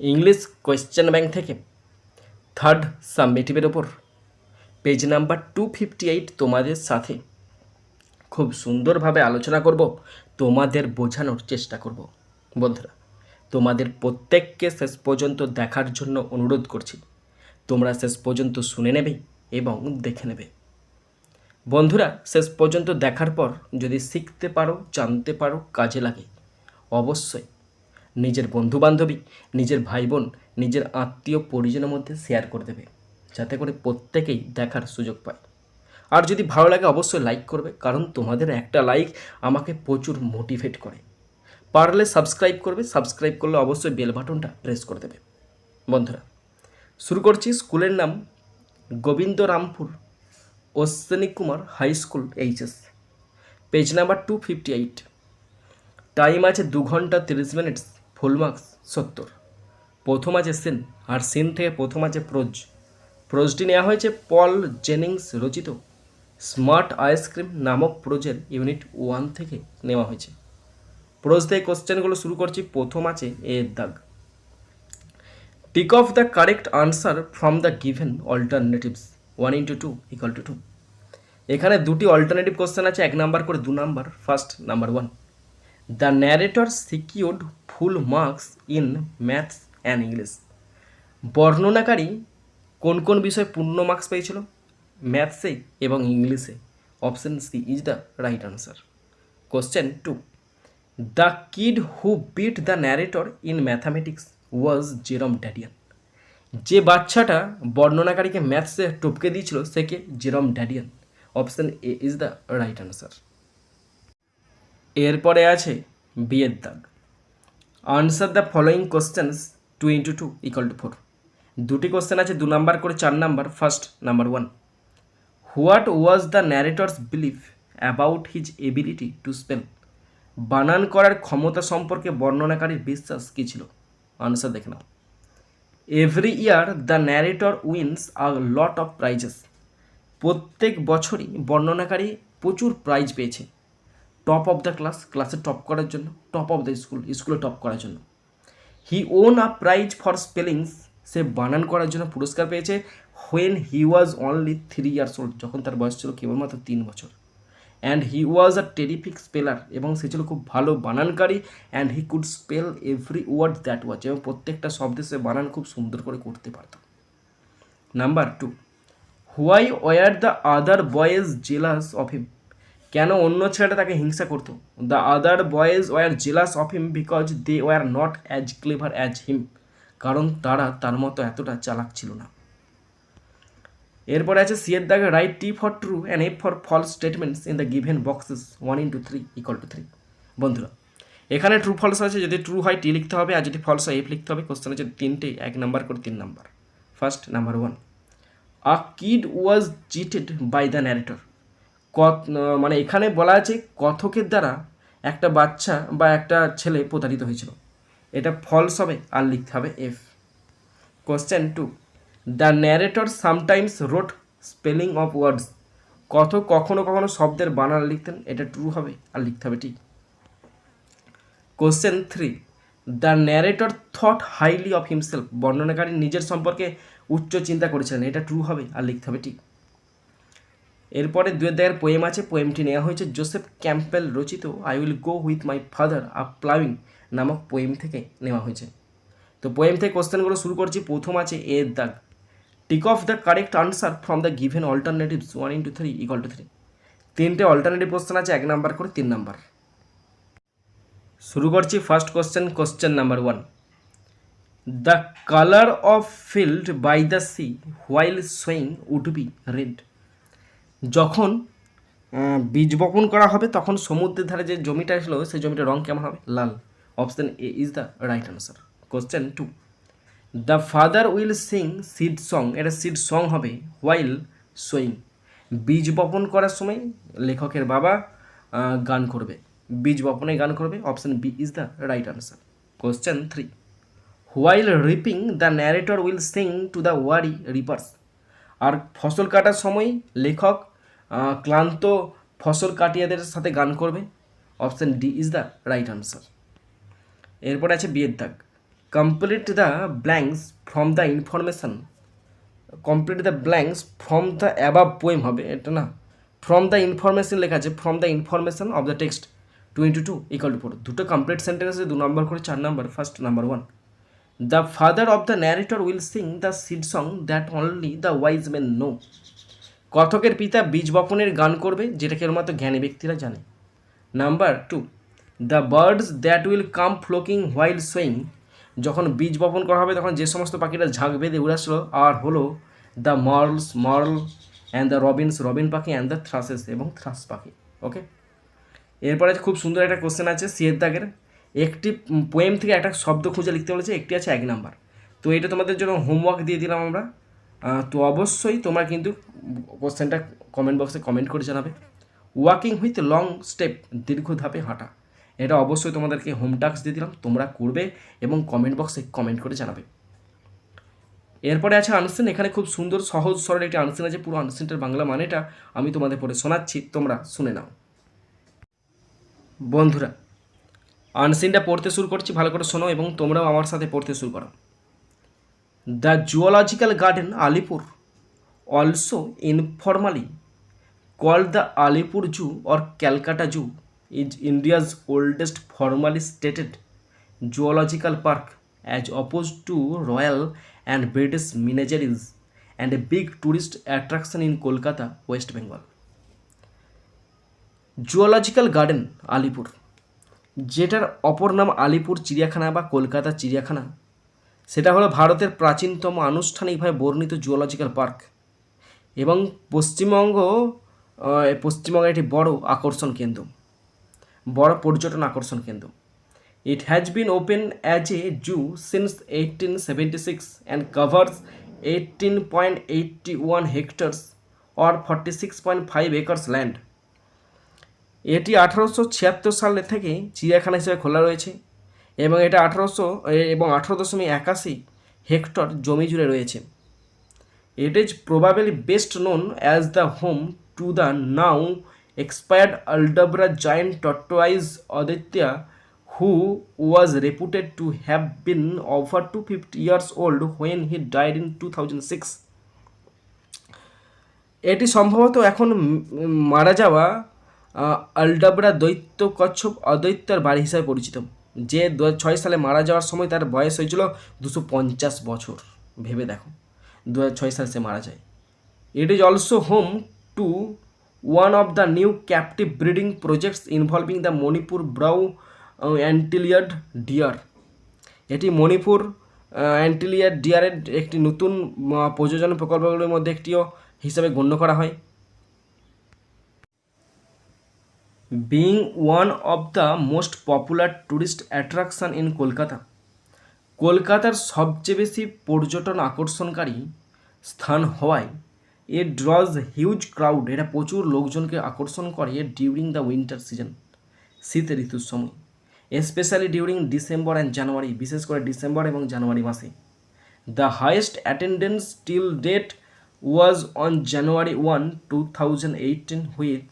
English question bank থেকে third সাবমিটিভের ওপর। Page number two fifty eight তোমাদের সাথে খুব সুন্দরভাবে আলোচনা করব, তোমাদের বোঝানোর চেষ্টা করব। বন্ধুরা, তোমাদের প্রত্যেককে শেষ পর্যন্ত দেখার জন্য অনুরোধ করছি। তোমরা শেষ পর্যন্ত শুনে নেবে এবং দেখে নেবে। বন্ধুরা, শেষ পর্যন্ত দেখার পর যদি শিখতে পারো, জানতে পারো, কাজে লাগে, অবশ্যই নিজের বন্ধুবান্ধবী, নিজের ভাই বোন নিজের আত্মীয় পরিজনের মধ্যে শেয়ার করে দেবে, যাতে করে প্রত্যেকেই দেখার সুযোগ পায়। আর যদি ভালো লাগে অবশ্যই লাইক করবে, কারণ তোমাদের একটা লাইক আমাকে প্রচুর মোটিভেট করে। পারলে সাবস্ক্রাইব করবে সাবস্ক্রাইব করলে অবশ্যই বেল বাটনটা প্রেস করে দেবে। বন্ধুরা, শুরু করছি স্কুলের নাম Gobindarampur, Ashwini Kumar high school HS page number two fifty eight time আছে দু ঘণ্টা তিরিশ মিনিট ফুল মার্কস সত্তর। প্রথম আছে সিন, আর সিন থেকে প্রথম আছে প্রোজ। প্রোজটি নেওয়া হয়েছে পল জেনিংস রচিত। স্মার্ট আইসক্রিম নামক প্রোজের ইউনিট ওয়ান থেকে নেওয়া হয়েছে। প্রোজ থেকে কোশ্চেনগুলো শুরু করছি, প্রথম আছে এর দাগ। Tick off the correct answer from the given alternatives, one into two equal to two. এখানে দুটি অল্টারনেটিভ কোশ্চেন আছে, এক নাম্বার করে দু number, first number one. The narrator secured full marks in maths and English বর্ণনাকারী কোন কোন বিষয়ে পূর্ণ মার্কস পেয়েছিল? ম্যাথসে এবং ইংলিশে option C is the right answer question two the kid who beat the narrator in mathematics was Jerome Dadian যে বাচ্চাটা বর্ণনাকারীকে ম্যাথসে টপকে দিয়েছিল, সে কে? Jerome Dadian option A is the right answer এরপরে আছে বিয়ের দাগ। Answer the following questions two into two equal to four দুটি কোশ্চেন আছে, দু নাম্বার করে চার number first number one what was the narrator's belief about his ability to spell বানান করার ক্ষমতা সম্পর্কে বর্ণনাকারীর বিশ্বাস কী ছিল? আনসার দেখে নাও। Every year the narrator wins a lot of prizes প্রত্যেক বছরই বর্ণনাকারী প্রচুর প্রাইজ পেয়েছে। টপ অফ দ্য ক্লাস ক্লাসে টপ করার জন্য টপ অফ দ্য স্কুল স্কুলে টপ করার জন্য। He won a prize for spellings সে বানান করার জন্য পুরস্কার পেয়েছে when he was only three years old যখন তার বয়স ছিল কেবলমাত্র তিন বছর। And he was a terrific speller এবং সে ছিল খুব ভালো বানানকারী and he could spell every word that was এবং প্রত্যেকটা শব্দে সে বানান খুব সুন্দর করে করতে পারত। Number two why were the other boys jealous of him কেন অন্য ছেলেটা তাকে হিংসা করতো? The other boys were jealous of him because they were not as clever as him কারণ তারা তার মতো এতটা চালাক ছিল না। এরপরে আছে সিয়ের দাগে write T for true and F for false statements in the given boxes one into three equal to three বন্ধুরা, এখানে ট্রু ফলস আছে, যদি ট্রু হয় টি লিখতে হবে, আর যদি ফলস হয় এফ লিখতে হবে কোশ্চেন আছে তিনটে, এক নাম্বার করে তিন number first number one a kid was cheated by the narrator কত মানে এখানে বলা আছে কথকের দ্বারা একটা বাচ্চা বা একটা ছেলে প্রতারিত হয়েছিল। এটা ফলস হবে, আর লিখতে হবে F question two the narrator sometimes wrote spelling of words কত কখনো কখনো শব্দের বানান লিখতেন, এটা ট্রু হবে, আর লিখতে হবে ঠিক। Question three the narrator thought highly of himself বর্ণনাকারী নিজের সম্পর্কে উচ্চ চিন্তা করেছিলেন, এটা ট্রু হবে, আর লিখতে হবে ঠিক। এরপরে দুয়ের দাগের পোয়েম আছে পোয়েমটি নেওয়া হয়েছে জোসেফ ক্যাম্পেল রচিত I will go with my father a ploughing নামক পোয়েম থেকে নেওয়া হয়েছে। তো পোয়েম থেকে কোশ্চেনগুলো শুরু করছি, প্রথম আছে এর দাগ tick off the correct answer from the given alternatives one into three equal to three তিনটে অল্টারনেটিভ কোশ্চেন আছে, এক নাম্বার করে তিন নাম্বার শুরু করছি first question question number one the colour of field by the sea while sowing would be red যখন বীজ বপন করা হবে, তখন সমুদ্রের ধারে যে জমিটা ছিল, সেই জমিটার রং কেমন হবে? লাল। Option A is the right answer question two the father will sing seed song এটা সিড সং হবে হোয়াইল সোয়িং বীজ বপন করার সময় লেখকের বাবা গান করবে। বীজ বপনে গান করবে। Option B is the right answer question three while reaping the narrator will sing to the weary reapers আর ফসল কাটার সময় লেখক ক্লান্ত ফসল কাটিয়াদের সাথে গান করবে? Option D is the right answer এরপরে আছে বিয়ের দাগ। Complete the blanks from the information complete the blanks from the above poem হবে, এটা না? ফ্রম দ্য ইনফরমেশন লেখা আছে from the information of the text twenty two equal to four দুটো কমপ্লিট সেন্টেন্সে দু নম্বর করে চার number first number one the father of the narrator will sing the seed song that only the wise men know কথকের পিতা বীজ বপনের গান করবে, যেটা কেবলমাত্র জ্ঞানী ব্যক্তিরা জানে। Number two the birds that will come flocking while sowing যখন বীজ বপন করা হবে, তখন যে সমস্ত পাখিরা ঝাঁক বেঁধে উড়ে আর হলো the merles merle and the robins robin পাখি অ্যান্ড দ্য থ্রাসেস এবং থ্রাস পাখি ওকে এরপরে খুব সুন্দর একটা কোশ্চেন আছে সিয়ের দাগের একটি পোয়েম থেকে একটা শব্দ খুঁজে লিখতে বলেছে, একটি আছে এক নাম্বার। তো এটা তোমাদের জন্য হোমওয়ার্ক দিয়ে দিলাম আমরা। তো অবশ্যই তোমরা কিন্তু কোশ্চেনটা কমেন্ট বক্সে কমেন্ট করে জানাবে। ওয়াকিং উইথ লং স্টেপ দীর্ঘ ধাপে হাঁটা। এটা অবশ্যই তোমাদেরকে হোম টাস্ক দিয়ে দিলাম, তোমরা করবে এবং কমেন্ট বক্সে কমেন্ট করে জানাবে। এরপরে আছে আনসিন এখানে খুব সুন্দর, সহজ, সরল একটি আনসিন আছে, পুরো আনসিনটার বাংলা মানেটা আমি তোমাদের পরে শোনাচ্ছি, তোমরা শুনে নাও। বন্ধুরা আনসিনটা পড়তে শুরু করছি, ভালো করে শোনো এবং তোমরাও আমার সাথে পড়তে শুরু করো। The zoological garden Alipur also informally called the Alipur Zoo or Calcutta Zoo is India's oldest formally stated zoological park as opposed to royal and British menageries and a big tourist attraction in Kolkata, West Bengal. Zoological garden Alipur যেটার অপর নাম আলিপুর চিড়িয়াখানা বা কলকাতা চিড়িয়াখানা সেটা হলো ভারতের প্রাচীনতম আনুষ্ঠানিকভাবে বর্ণিত জুওলজিক্যাল পার্ক এবং পশ্চিমবঙ্গ পশ্চিমবঙ্গের একটি বড় আকর্ষণ কেন্দ্র, বড় পর্যটন আকর্ষণ কেন্দ্র। It has been open as a zoo since eighteen seventy six and covers eighteen point eighty one hectares or forty six point five acres land এটি আঠারোশো ছিয়াত্তর সাল থেকে চিড়িয়াখানা হিসেবে খোলা রয়েছে। এবং এটা আঠেরোশো, এবং আঠেরো দশমিক একাশি হেক্টর জমি জুড়ে রয়েছে। It is probably best known as the home to the now expired Aldabra giant tortoise Aditya who was reputed to have been over two fifty years old when he died in two thousand six এটি সম্ভবত এখন মারা যাওয়া আলডাবরা দৈত্য কচ্ছপ অদৈত্যার বাড়ি হিসাবে পরিচিত। যে দু সালে মারা যাওয়ার সময় তার বয়স হয়েছিল দুশো পঞ্চাশ বছর। ভেবে দেখো দু সালে সে মারা যায়। It is also home to one of the new captive breeding projects involving the Manipur brow antlered deer এটি মণিপুর অ্যান্টিলিয়াড ডিয়ারের একটি নতুন আহ, প্রযোজনা প্রকল্পগুলির মধ্যে একটিও হিসাবে গণ্য করা হয়। Being one of the most popular tourist attraction in Kolkata কলকাতার সবচেয়ে বেশি পর্যটন আকর্ষণকারী স্থান হওয়ায় এ ড্রজ হিউজ ক্রাউড এটা প্রচুর লোকজনকে আকর্ষণ করে ডিউরিং দ্য উইন্টার সিজন শীত ঋতুর সময় specially during December and January বিশেষ করে ডিসেম্বর এবং জানুয়ারি মাসে। The highest attendance till date was on January one two thousand eighteen with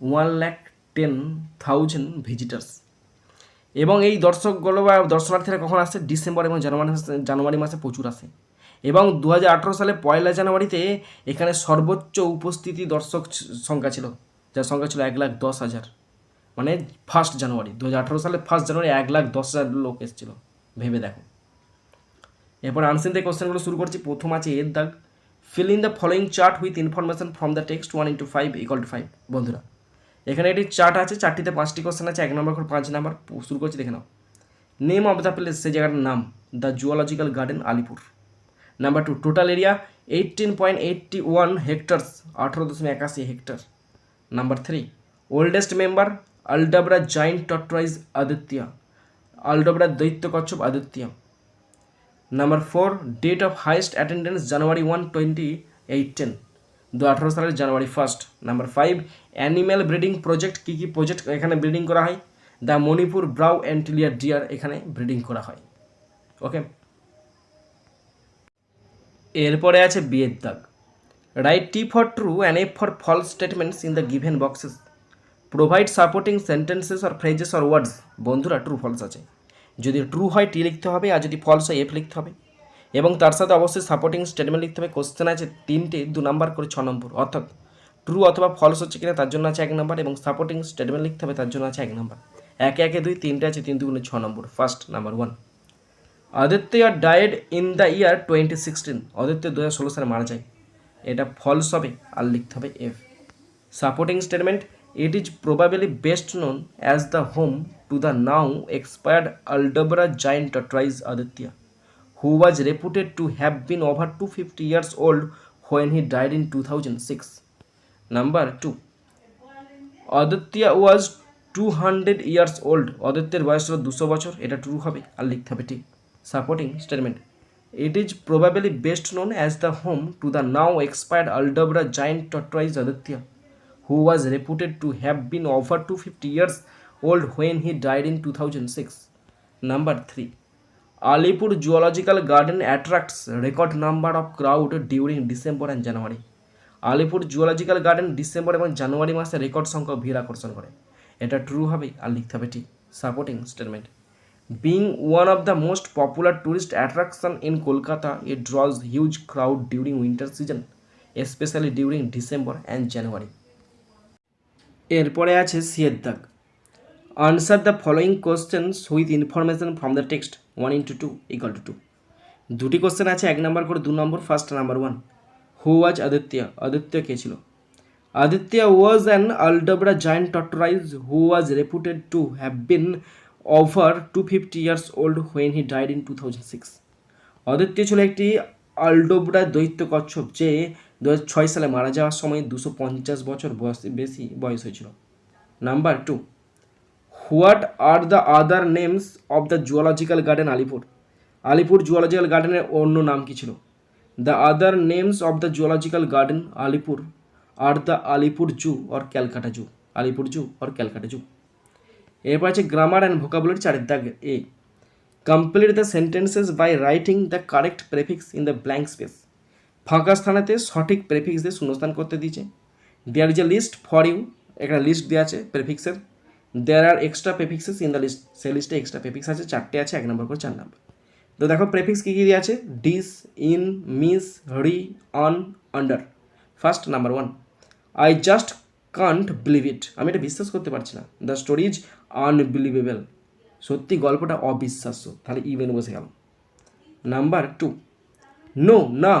one lakh ten thousand visitors এবং এই দর্শকগুলো বা দর্শনার্থীরা কখন আসে ডিসেম্বর এবং জানুয়ারি মাসে জানুয়ারি মাসে প্রচুর আসে। এবং দু হাজার আঠেরো সালে পয়লা জানুয়ারিতে এখানে সর্বোচ্চ উপস্থিতি দর্শক সংখ্যা ছিল। যার সংখ্যা ছিল এক লাখ দশ হাজার। মানে ফার্স্ট জানুয়ারি। দু হাজার আঠেরো সালে ফার্স্ট জানুয়ারি এক লাখ দশ হাজার লোক এসেছিল। ভেবে দেখো। এরপর আনসিন থেকে কোশ্চেনগুলো শুরু করছি। প্রথম আছে এর দাগ। Fill in the following chart with information from the text one into five equal to five বন্ধুরা এখানে একটি চার্ট আছে চারটিতে পাঁচটি কোশ্চেন আছে, এক নম্বর পাঁচ নাম্বার শুরু করছি, দেখে নাও। নেম অফ দ্য প্লেস সেই জায়গাটার নাম the zoological garden Alipur. Number two total area eighteen point eighty one hectares আঠারো দশমিক একাশি hectare number three oldest member Aldabra giant tortoise Aditya Aldabra দৈত্য কচ্ছপ Aditya number four date of highest attendance January one twenty eight ten দু আঠারো সালের January first number five animal breeding project কী কী project এখানে ব্রিডিং করা হয়? The Manipur brow antlered deer এখানে ব্রিডিং করা হয়। ওকে এরপরে আছে বিয়ের দাগ। Write T for true and F for false statements in the given boxes provide supporting sentences or phrases or words বন্ধুরা ট্রু ফলস আছে। যদি ট্রু হয় টি লিখতে হবে, আর যদি ফলস হয় এফ লিখতে হবে। এবং তার সাথে অবশ্যই সাপোর্টিং স্টেটমেন্ট লিখতে হবে। কোশ্চেন আছে তিনটে, দু নম্বর করে ছ নম্বর অর্থাৎ ট্রু অথবা ফলস হচ্ছে কিনা তার জন্য আছে এক নম্বর এবং সাপোর্টিং স্টেটমেন্ট লিখতে হবে তার জন্য আছে এক নম্বর একে একে দুই, তিনটে আছে তিন দুগুণে ছ number first number one Aditya died in the year twenty sixteen Aditya দু হাজার ষোলো সালে মারা যায়। এটা ফলস হবে, আর লিখতে হবে F supporting statement it is probably best known as the home to the now expired Aldabra giant tortoise Aditya. Who was reputed to have been over two fifty years old when he died in two thousand six number two Aditya was two hundred years old বয়স দুশো বছর। এটা true হবে আর লিখতে হবে ঠিক। Supporting statement it is probably best known as the home to the now expired Aldabra giant tortoise Aditya who was reputed to have been over two fifty years old when he died in two thousand six number three Alipur zoological garden attracts record number of crowd during December and January. Alipur zoological garden December এবং জানুয়ারি মাসে record সংখ্যক ভিড় আকর্ষণ করে। এটা true হবে আর লিখতে হবে ঠিক। Supporting statement being one of the most popular tourist attraction in Kolkata it draws huge crowd during winter season specially during December and January এরপরে আছে সিয়ের answer the following questions with information from the text one into two equal to two. দুটি question আছে, এক number করে দু number first number one who was Aditya Aditya কে ছিল? Aditya was an Aldabra giant tortoise who was reputed to have been over two fifty years old when he died in two thousand six Aditya ছিল একটি আলডোবরা দৈত্য কচ্ছপ যে দু ছয় সালে মারা যাওয়ার সময় দুশো পঞ্চাশ বছর বয়স বেশি বয়স হয়েছিল। Number two what are the other names of the zoological garden Alipur? Alipur zoological গার্ডেনের অন্য নাম কী ছিল? The other names of the zoological garden Alipur are the Alipur zoo or Calcutta zoo. Alipur zoo or Calcutta zoo. এরপর আছে grammar and vocabulary চারের দাগ এ। Complete the sentences by writing the correct prefix in the blank space ফাঁকা স্থানেতে সঠিক prefix দিয়ে শূন্যস্থান করতে দিয়েছে। There is a list for you একটা লিস্ট দেওয়া আছে প্রেফিক্সের there are extra prefixes in the list সে লিস্টে এক্সট্রা প্রেফিক্স আছে, চারটে আছে, এক নম্বর করে চার নম্বর। তো দেখো প্রেফিক্স কী কী দিয়ে আছে? Dis in mis re un under first number one I just can't believe it আমি এটা বিশ্বাস করতে পারছি না। দ্য স্টোরি ইজ আনবিলিভেবল সত্যি গল্পটা অবিশ্বাস্য। তাহলে ইভেন বসে গেল নাম্বার টু নো না।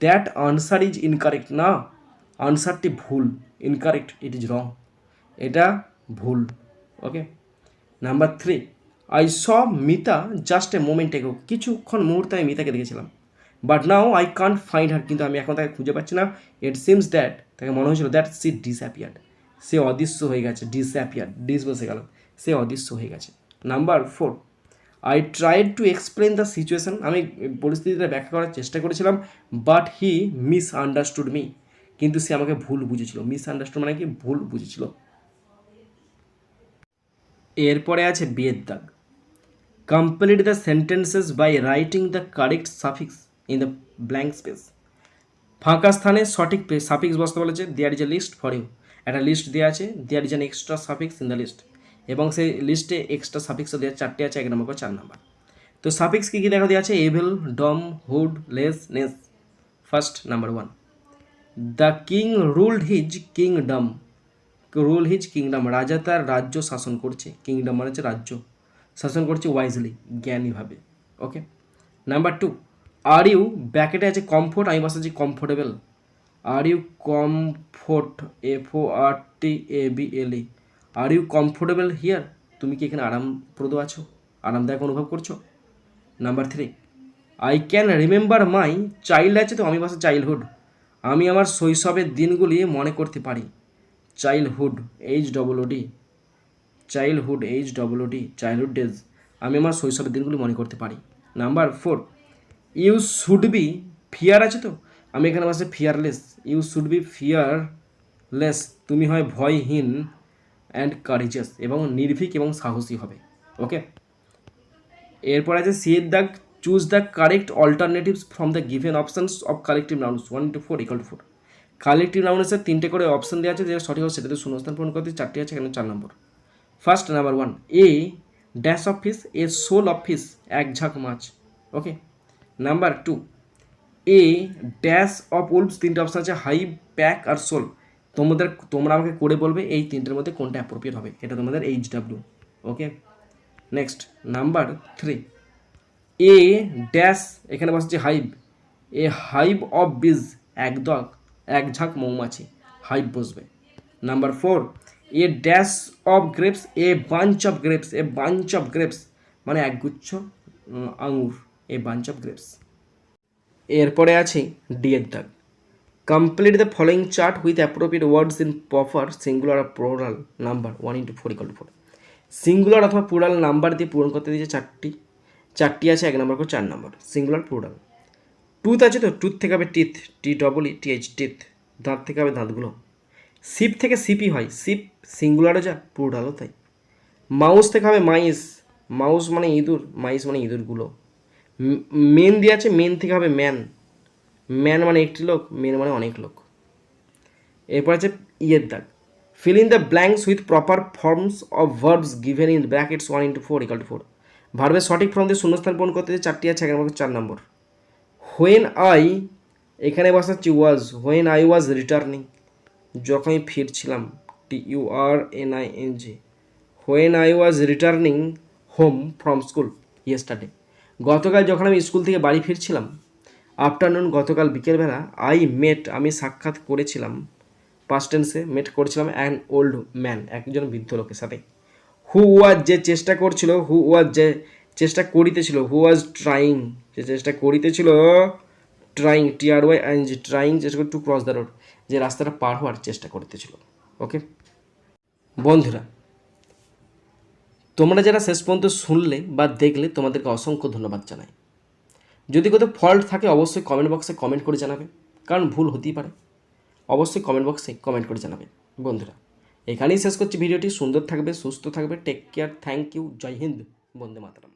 দ্যাট আনসার ইজ ইনকারেক্ট না। আনসারটি ভুল। ইনকারেক্ট ইট ইজ রং এটা ভুল। Okay number three I saw Mita just a moment ago কিছুক্ষণ মুহূর্তে আমি মিতাকে দেখেছিলাম। But now I can't find her কিন্তু আমি এখন তাকে খুঁজে পাচ্ছি না। ইট সিমস দ্যাট তাকে মনে হয়েছিল দ্যাট সি ডিসঅ্যাপিয়ার্ড সে অদৃশ্য হয়ে গেছে ডিসঅ্যাপিয়ার্ড ডিস বসে গেল। সে অদৃশ্য হয়ে গেছে। Number four I tried to explain the situation আমি পরিস্থিতিটা ব্যাখ্যা করার চেষ্টা করেছিলাম but he misunderstood me কিন্তু সে আমাকে ভুল বুঝেছিল। মিস আন্ডারস্টুড মানে কি? ভুল বুঝেছিল। এরপরে আছে বিয়ের দাগ। Complete the sentences by writing the correct suffix in the blank space ফাঁকা স্থানে সঠিক সাফিক্স বসতে বলেছে there is a list for you একটা লিস্ট দেওয়া আছে there is an extra suffix in the list এবং সেই লিস্টে এক্সট্রা সাফিক্সও দেওয়া চারটে আছে, এক নম্বর চার নম্বর। তো সাফিক্স কী কী দেখা দেওয়া আছে able dom hood less ness first number one the king ruled his kingdom rule his kingdom, রাজা তার রাজ্য শাসন করছে। কিংডম মানে হচ্ছে রাজ্য। শাসন করছে wisely জ্ঞানীভাবে। Okay number two are you ব্যাকেটে আছে কমফোর্ট আমি বসাচ্ছি comfortable are you comfort F O R T A B L E are you comfortable here তুমি কি এখানে আরামপ্রদ আছো? আরামদায়ক অনুভব করছ? Number three I can remember my child আছে তো আমি বাসা চাইল্ডহুড আমি আমার শৈশবের দিনগুলি মনে করতে পারি। Childhood H D childhood H D childhood days. আমি আমার শৈশবের দিনগুলি মনে করতে পারি। Number four, you should be fear আছে তো? আমি এখানে বসে fearless. You should be fearless. তুমি হয় ভয়হীন অ্যান্ড কারেজাস এবং নির্ভীক এবং সাহসী হবে। ওকে? এরপর আছে C the, choose the correct alternatives from the given options of collective nouns one to four equal to four collective নাউন্সের তিনটে করে অপশন দেওয়া আছে, যেটা সঠিক হবে সেটাতে শূন্যস্থান পূরণ করতে চারটি আছে, এখানে চার নম্বর। First number one a dash of fish a sole of fish এক ঝাঁক মাছ। Okay number two a dash of wolves তিনটে অপশন আছে হাই প্যাক আর সোল তোমাদের, তোমরা আমাকে করে বলবে এই তিনটের মধ্যে কোনটা অ্যাপ্রোপ্রিয়েট হবে, এটা তোমাদের H W okay next number three a dash এখানে বসছে hive a hive of bees এক দল এক ঝাঁক মৌমাছি। হাইভ বসবে। Number four, a dash of grapes, a bunch of grapes, a bunch of grapes মানে একগুচ্ছ আঙুর, এ বাঞ্চ অফ গ্রেপস। এরপরে আছে ডি এর দাগ। Complete the following chart with appropriate words in proper, singular or plural number, one into four equal four. Singular অথবা plural number দিয়ে পূরণ করতে দিয়েছে চারটি। চারটি আছে এক নম্বর করে চার নম্বর, সিঙ্গুলার, প্লুরাল। টুথ আছে তো টুথ থেকে হবে teeth T double E T H teeth দাঁত থেকে হবে দাঁতগুলো। সিপ থেকে সিপি হয় সিপ সিঙ্গুলারও যা প্লুরালও তাই। মাউস থেকে হবে মাইস মাউস মানে ইঁদুর মাইস মানে ইঁদুরগুলো। মেন দিয়ে আছে মেন থেকে হবে ম্যান ম্যান মানে একটি লোক মেন মানে অনেক লোক। এরপর আছে ইয়ের দাগ। Fill in the blanks with proper forms of verbs given in brackets one into four equal to four ভার্বের সঠিক ফর্ম দিয়ে শূন্যস্থান পূরণ করতে চারটি আছে এখানে চার নম্বর। হোয়েন আই এখানে বসাচ্ছি was when I was returning যখন আমি ফিরছিলাম T U R N I N G when I was returning home from school yesterday গতকাল যখন আমি স্কুল থেকে বাড়ি ফিরছিলাম আফটারনুন গতকাল বিকেলবেলা আই মেট আমি সাক্ষাৎ করেছিলাম পাস্ট টেন্সে মেট করেছিলাম অ্যান ওল্ড ম্যান একজন বৃদ্ধ লোকের সাথে হু ওয়াজ যে চেষ্টা করছিল হু ওয়াজ যে চেষ্টা করিতেছিল হু ওয়াজ ট্রাইং যে চেষ্টা করিতেছিল trying T R Y N G trying চেষ্টা টু ক্রস দ্য রোড যে রাস্তাটা পার হওয়ার চেষ্টা করতেছিল ওকে বন্ধুরা, তোমরা যারা শেষ পর্যন্ত শুনলে বা দেখলে, তোমাদেরকে অসংখ্য ধন্যবাদ জানাই। যদি কোথাও ফল্ট থাকে, অবশ্যই কমেন্ট বক্সে কমেন্ট করে জানাবে, কারণ ভুল হতেই পারে। অবশ্যই কমেন্ট বক্সে কমেন্ট করে জানাবে। বন্ধুরা, এখানেই শেষ করছি ভিডিওটি। সুন্দর থাকবে, সুস্থ থাকবে। Take care thank you Jai Hind, Vande Mataram.